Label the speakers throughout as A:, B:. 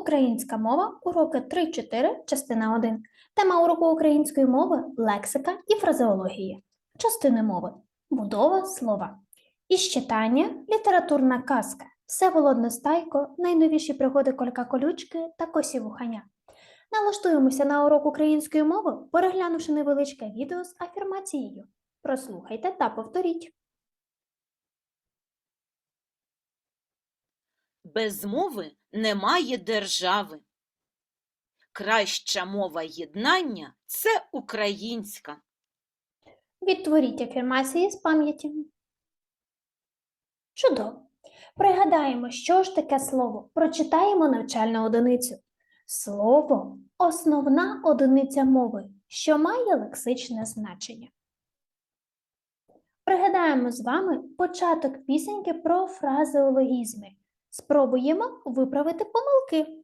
A: Українська мова, уроки 3-4, частина 1. Тема уроку української мови лексика і фразеологія. Частини мови. Будова слова. Із читання літературна казка. Всеволод Нестайко, найновіші пригоди Колька Колючки та Косі Вуханя. Налаштуємося на урок української мови, переглянувши невеличке відео з афірмацією. Прослухайте та повторіть.
B: Без мови немає держави. Краща мова єднання це українська.
A: Відтворіть афірмації з пам'яті. Чудово. Пригадаємо, що ж таке слово. Прочитаємо навчальну одиницю. Слово основна одиниця мови, що має лексичне значення. Пригадаємо з вами початок пісеньки про фразеологізми. Спробуємо виправити помилки.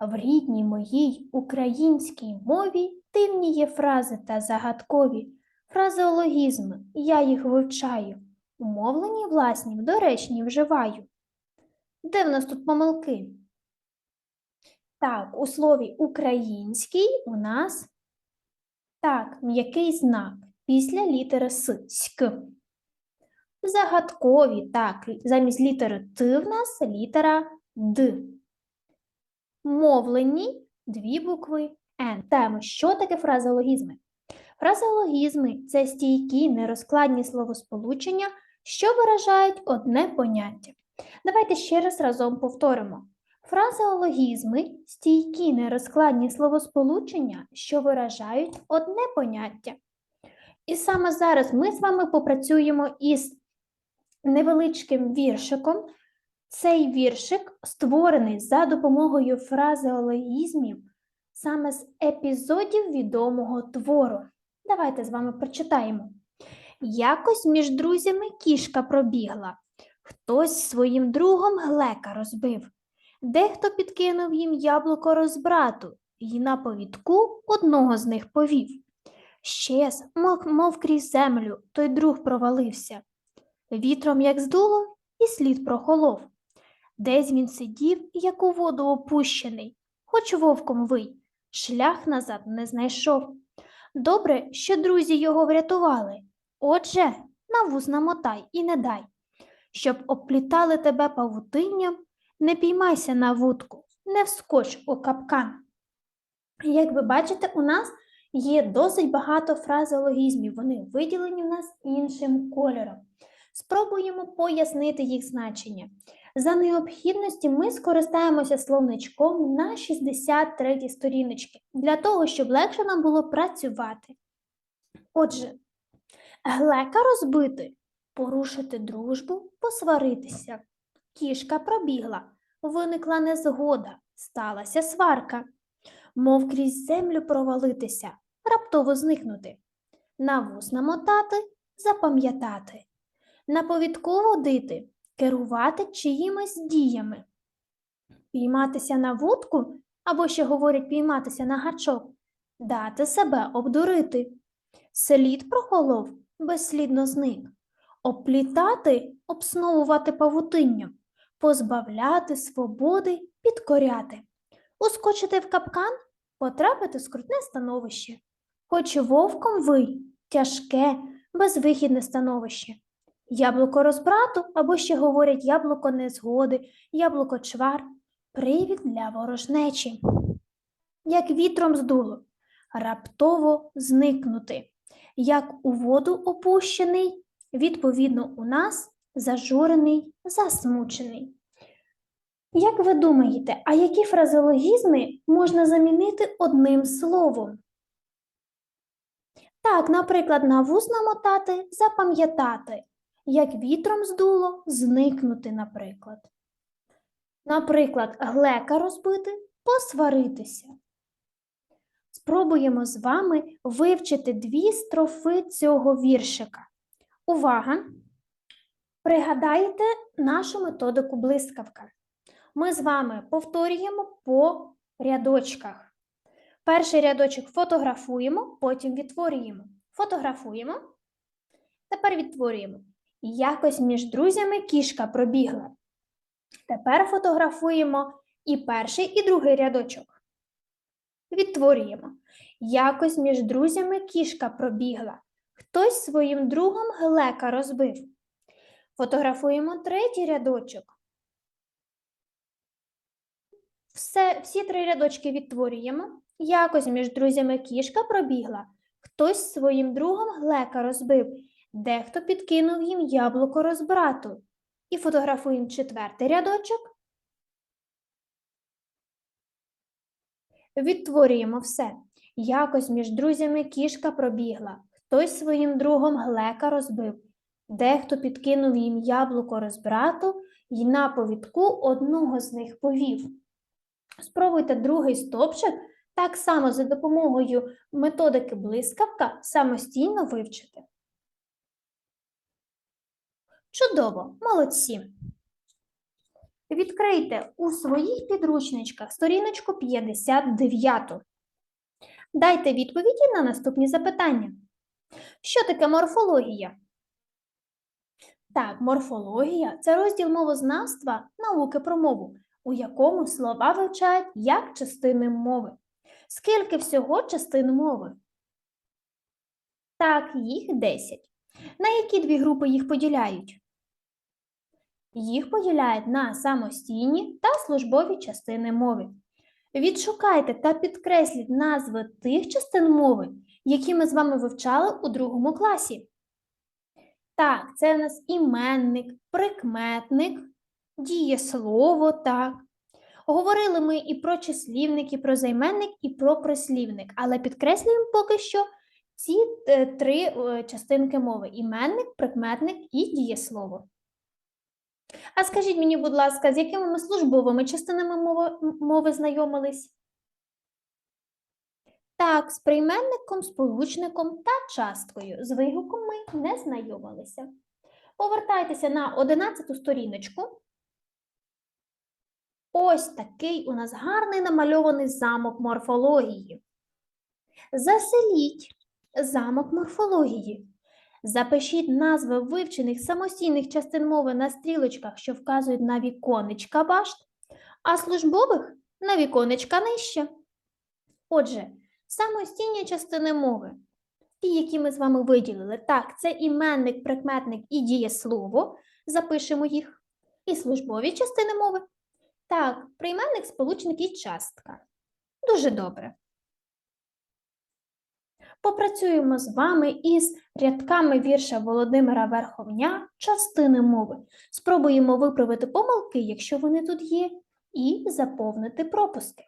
A: В рідній моїй українській мові дивні є фрази та загадкові. Фразеологізми, я їх вивчаю. Умовлені власні, доречні вживаю. Де в нас тут помилки? Так, у слові український у нас так, м'який знак після літери С, ськ. Загадкові, так, замість літери Т в нас літера Д. Мовлені дві букви Н. Тема, що таке фразеологізми? Фразеологізми це стійкі нерозкладні словосполучення, що виражають одне поняття. Давайте ще раз разом повторимо. Фразеологізми стійкі нерозкладні словосполучення, що виражають одне поняття. І саме зараз ми з вами попрацюємо із невеличким віршиком. Цей віршик створений за допомогою фразеологізмів саме з епізодів відомого твору. Давайте з вами прочитаємо. Якось між друзями кішка пробігла, хтось своїм другом глека розбив, дехто підкинув їм яблуко розбрату і на повідку одного з них повів. Щез, мов, крізь землю, той друг провалився. Вітром як здуло, і слід прохолов. Десь він сидів, як у воду опущений, хоч вовком вий, шлях назад не знайшов. Добре, що друзі його врятували. Отже, на вуз намотай і не дай. Щоб обплітали тебе павутинням, не піймайся на вудку, не вскоч у капкан. Як ви бачите, у нас є досить багато фразеологізмів, вони виділені в нас іншим кольором. Спробуємо пояснити їх значення. За необхідності ми скористаємося словничком на 63 сторіночці, для того, щоб легше нам було працювати. Отже, глека розбити, порушити дружбу, посваритися. Кішка пробігла, виникла незгода, сталася сварка, мов крізь землю провалитися, раптово зникнути, на вус намотати, запам'ятати, на повідку водити, керувати чиїмось діями, пійматися на вудку, або ще говорять пійматися на гачок, дати себе обдурити, слід прохолов, безслідно зник, оплітати, обсновувати павутинням, позбавляти свободи, підкоряти, ускочити в капкан, потрапити в скрутне становище, хоч вовком вий, тяжке, безвихідне становище. Яблуко розбрату, або ще говорять яблуко незгоди, яблуко чвар, привід для ворожнечі. Як вітром здуло, раптово зникнути, як у воду опущений, відповідно у нас зажурений, засмучений. Як ви думаєте, а які фразеологізми можна замінити одним словом? Так, наприклад, на вуз намотати, запам'ятати як вітром здуло, зникнути, наприклад. Наприклад, глека розбити, посваритися. Спробуємо з вами вивчити дві строфи цього віршика. Увага! Пригадайте нашу методику блискавка. Ми з вами повторюємо по рядочках. Перший рядочок фотографуємо, потім відтворюємо. Фотографуємо. Тепер відтворюємо. Якось між друзями кішка пробігла. Тепер фотографуємо і перший, і другий рядочок. Відтворюємо. Якось між друзями кішка пробігла. Хтось своїм другом глека розбив. Фотографуємо третій рядочок. Все, всі три рядочки відтворюємо. Якось між друзями кішка пробігла. Хтось своїм другом глека розбив. Дехто підкинув їм яблуко розбрату. І фотографуємо четвертий рядочок. Відтворюємо все. Якось між друзями кішка пробігла. Хтось своїм другом глека розбив. Дехто підкинув їм яблуко розбрату і на повідку одного з них повів. Спробуйте другий стовпчик так само за допомогою методики блискавка самостійно вивчити. Чудово, молодці! Відкрийте у своїх підручничках сторіночку 59. Дайте відповіді на наступні запитання. Що таке морфологія? Так, морфологія це розділ мовознавства науки про мову, у якому слова вивчають як частини мови. Скільки всього частин мови? Так, їх 10. На які дві групи їх поділяють? Їх поділяють на самостійні та службові частини мови. Відшукайте та підкресліть назви тих частин мови, які ми з вами вивчали у другому класі. Так, це у нас іменник, прикметник, дієслово, так. Говорили ми і про числівник, і про займенник, і про прислівник, але підкреслюємо поки що ці е, три е, частинки мови: іменник, прикметник і дієслово. А скажіть мені, будь ласка, з якими ми службовими частинами мови, мови знайомились? Так, з прийменником, сполучником та часткою. З вигуком ми не знайомилися. Повертайтеся на 11 сторіночку. Ось такий у нас гарний намальований замок морфології. Заселіть замок морфології. Запишіть назви вивчених самостійних частин мови на стрілочках, що вказують на віконечка башт, а службових на віконечка нижче. Отже, самостійні частини мови, ті, які ми з вами виділили, так, це іменник, прикметник і дієслово, запишемо їх, і службові частини мови. Так, прийменник, сполучник і частка. Дуже добре. Попрацюємо з вами із рядками вірша Володимира Верховня частини мови. Спробуємо виправити помилки, якщо вони тут є, і заповнити пропуски.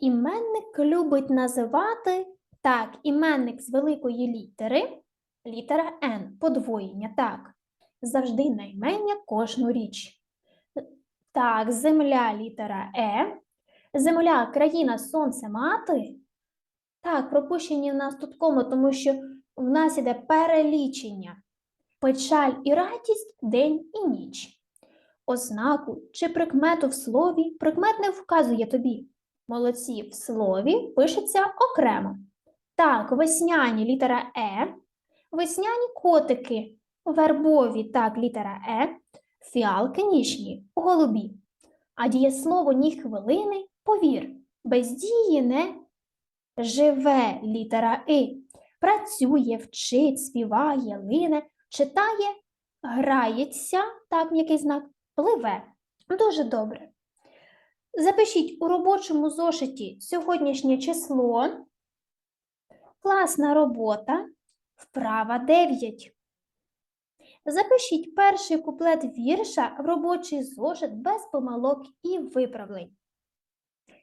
A: Іменник любить називати так, іменник з великої літери, літера Н, подвоєння, так, завжди наймення кожну річ. Так, земля літера Е, земля, країна, сонце, мати. Так, пропущені в нас тут кома, тому що в нас іде перелічення. Печаль і радість день і ніч. Ознаку чи прикмету в слові прикмет не вказує тобі. Молодці в слові пишеться окремо. Так, весняні літера Е, весняні котики, вербові так, літера Е, фіалки ніжні, голубі. А дієслово ні хвилини, повір, без дії не живе літера И, працює, вчить, співає, лине, читає, грається, так, м'який знак, пливе. Дуже добре. Запишіть у робочому зошиті сьогоднішнє число. Класна робота. Вправа 9. Запишіть перший куплет вірша в робочий зошит без помилок і виправлень.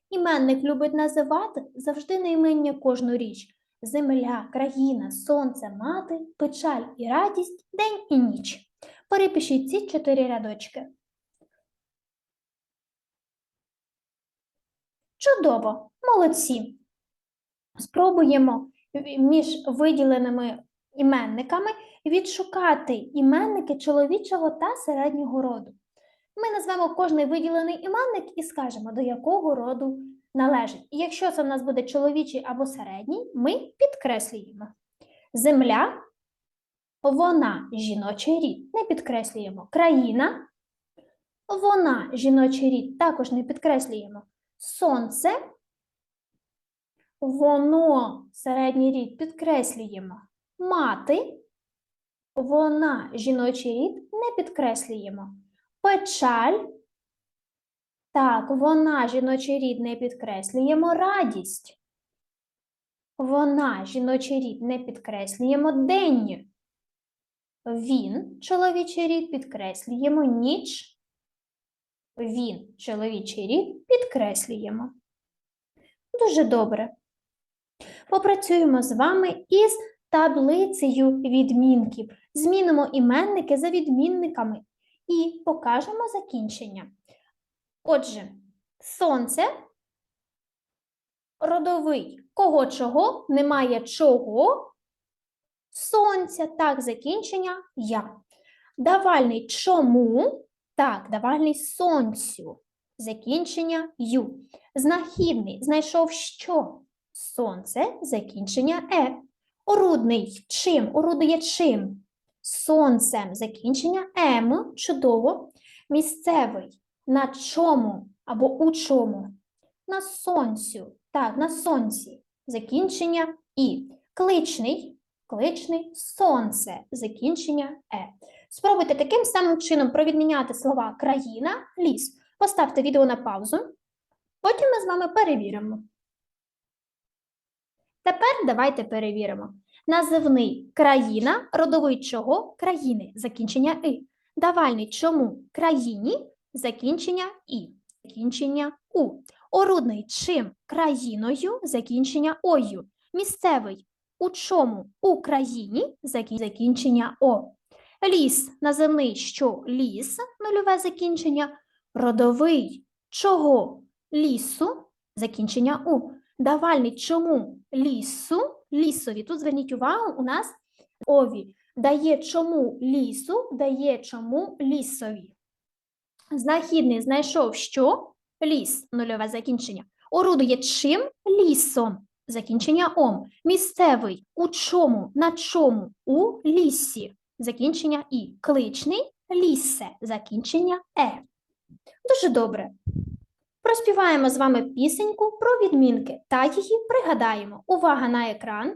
A: Іменник любить називати завжди найменення кожну річ. Земля, країна, сонце, мати, печаль і радість, день і ніч. Перепишіть ці чотири рядочки. Чудово, молодці. Спробуємо між виділеними іменниками відшукати іменники чоловічого та середнього роду. Ми назвемо кожний виділений іменник і скажемо, до якого роду належить. І якщо це в нас буде чоловічий або середній, ми підкреслюємо. Земля, вона жіночий рід. Не підкреслюємо. Країна, Вона жіночий рід також не підкреслюємо. Сонце. Воно середній рід підкреслюємо. Мати. Вона жіночий рід не підкреслюємо. Печаль. Так, вона жіночий рід не підкреслюємо. Радість. Вона жіночий рід не підкреслюємо. День. Він чоловічий рід підкреслюємо. Ніч. Він чоловічий рід підкреслюємо. Дуже добре. Попрацюємо з вами із таблицею відмінків. Змінимо іменники за відмінниками і покажемо закінчення. Отже, сонце родовий. Кого чого? Немає чого. Сонця, так, закінчення я. Давальний чому? Так, давальний сонцю. Закінчення ю. Знахідний знайшов що? Сонце, закінчення е. Орудний чим? Орудує чим? Сонцем, закінчення ем. Чудово. Місцевий. На чому або у чому? На сонцю. Так, на сонці. Закінчення і. Кличний. Кличний сонце. Закінчення е. Спробуйте таким самим чином провідміняти слова країна, ліс. Поставте відео на паузу. Потім ми з вами перевіримо. Тепер давайте перевіримо. Називний країна, родовий чого країни, закінчення и. Давальний чому країні, закінчення і, закінчення у. Орудний чим країною, закінчення ою. Місцевий у чому Україні, закін- закінчення о. Ліс називний що ліс, нульове закінчення. Родовий чого лісу, закінчення у. Давальний чому лісу, лісові. Тут зверніть увагу, у нас ові. Дає чому лісу, дає чому лісові. Знахідний знайшов що? Ліс, нульове закінчення. Орудує чим? Лісом. Закінчення ом. Місцевий у чому? На чому? У лісі. Закінчення і. Кличний лісе. Закінчення е. Дуже добре. Проспіваємо з вами пісеньку про відмінки та її пригадаємо. Увага на екран.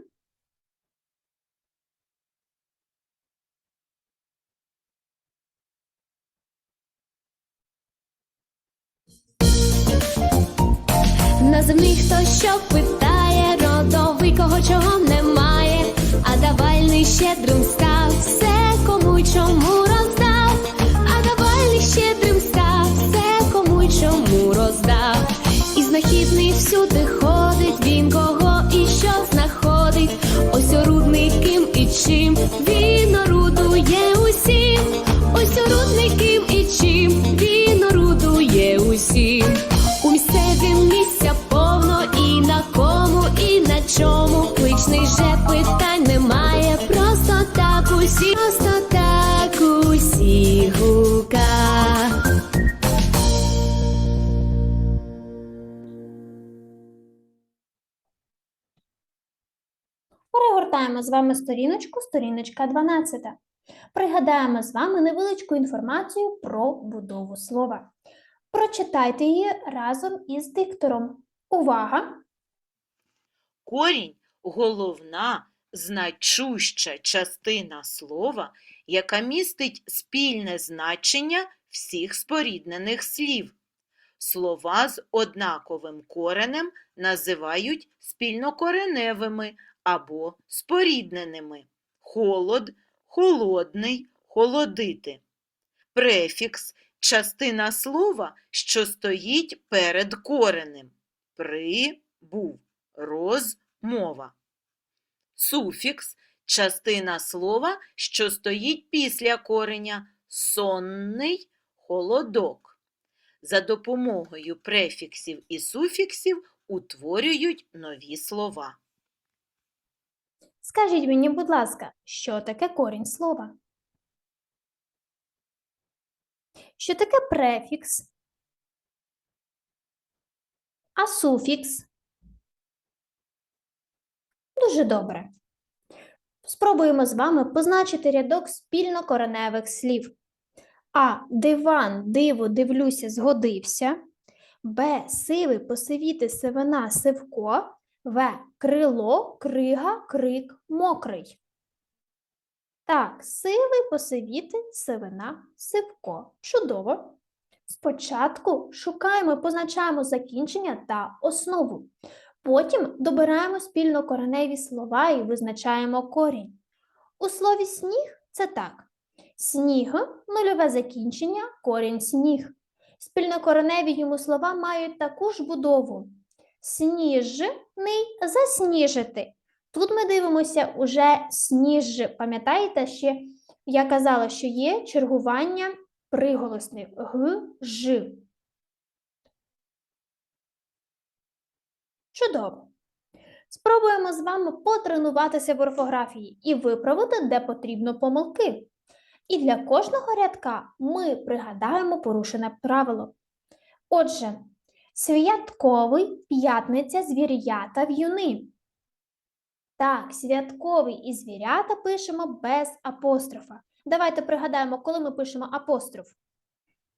C: Називний хто що питає, родовий кого чого немає, а давальний щедрим став, все кому чому всюди ходить, він кого і що знаходить, ось орудний ким і чим, він
A: Перегортаємо з вами сторіночку, сторіночка 12. Пригадаємо з вами невеличку інформацію про будову слова. Прочитайте її разом із диктором. Увага!
B: Корінь головна, значуща частина слова, яка містить спільне значення всіх споріднених слів. Слова з однаковим коренем називають спільнокореневими або спорідненими. Холод, холодний, холодити. Префікс частина слова, що стоїть перед коренем. При, був, розмова. Суфікс частина слова, що стоїть після кореня. Сонний, холодок. За допомогою префіксів і суфіксів утворюють нові слова.
A: Скажіть мені, будь ласка, що таке корінь слова? Що таке префікс? А суфікс? Дуже добре. Спробуємо з вами позначити рядок спільнокореневих слів. А. Диван, диво, дивлюся, згодився. Б. Сивий, посивіти, сивина, сивко. В. Крило, крига, крик, мокрий. Так, сивий, посивіти, сивина, сивко. Чудово. Спочатку шукаємо, позначаємо закінчення та основу. Потім добираємо спільнокореневі слова і визначаємо корінь. У слові сніг це так. Сніг нульове закінчення, корінь сніг. Спільнокореневі йому слова мають таку ж будову. Сніжний засніжити. Тут ми дивимося уже сніж. Пам'ятаєте, ще я казала, що є чергування приголосних г, ж. Чудово. Спробуємо з вами потренуватися в орфографії і виправити, де потрібно помилки. І для кожного рядка ми пригадаємо порушене правило. Отже, святковий, п'ятниця, звірята, в'юни. Так, святковий і звірята пишемо без апострофа. Давайте пригадаємо, коли ми пишемо апостроф.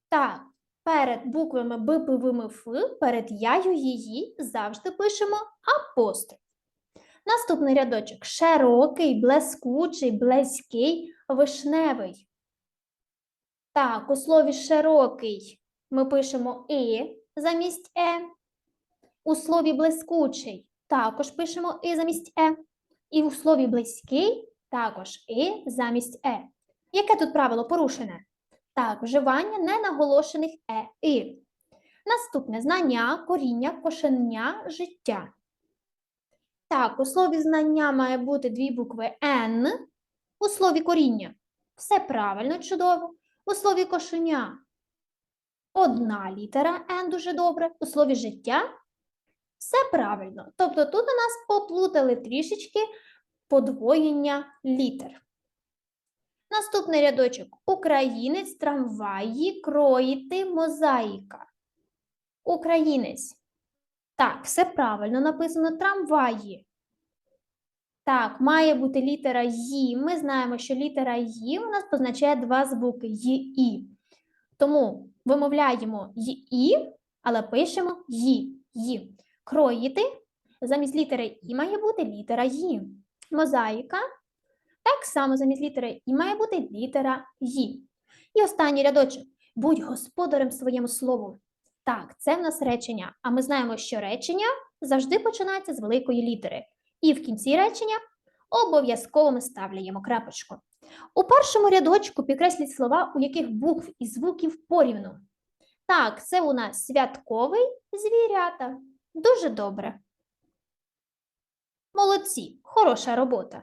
A: Так, перед буквами Б, Ф, перед яю, її завжди пишемо апостроф. Наступний рядочок широкий, блискучий, близький, вишневий. Так, у слові широкий ми пишемо і замість е. У слові блискучий також пишемо і замість е. І у слові близький також і замість е. Яке тут правило порушене? Так, вживання ненаголошених е і. Наступне знання, коріння, кошеня, життя. Так, у слові знання має бути дві букви Н. У слові коріння. Все правильно, чудово. У слові кошеня одна літера Н дуже добре. У слові життя все правильно. Тобто тут у нас поплутали трішечки подвоєння літер. Наступний рядочок. Українець, трамваї, кроїти, мозаїка. Українець. Так, все правильно написано трамваї. Так, має бути літера Ї. Ми знаємо, що літера Ї у нас позначає два звуки Ї І. Тому вимовляємо Ї, але пишемо Ї. Ї. Кроїти. Замість літери І має бути літера Ї. Мозаїка. Так само замість літери І має бути літера Ї. І останній рядочок. Будь господарем своєму слову. Так, це в нас речення. А ми знаємо, що речення завжди починається з великої літери. І в кінці речення обов'язково ми ставляємо крапочку. У першому рядочку підкресліть слова, у яких букв і звуків порівну. Так, це у нас святковий звірята. Дуже добре. Молодці, хороша робота.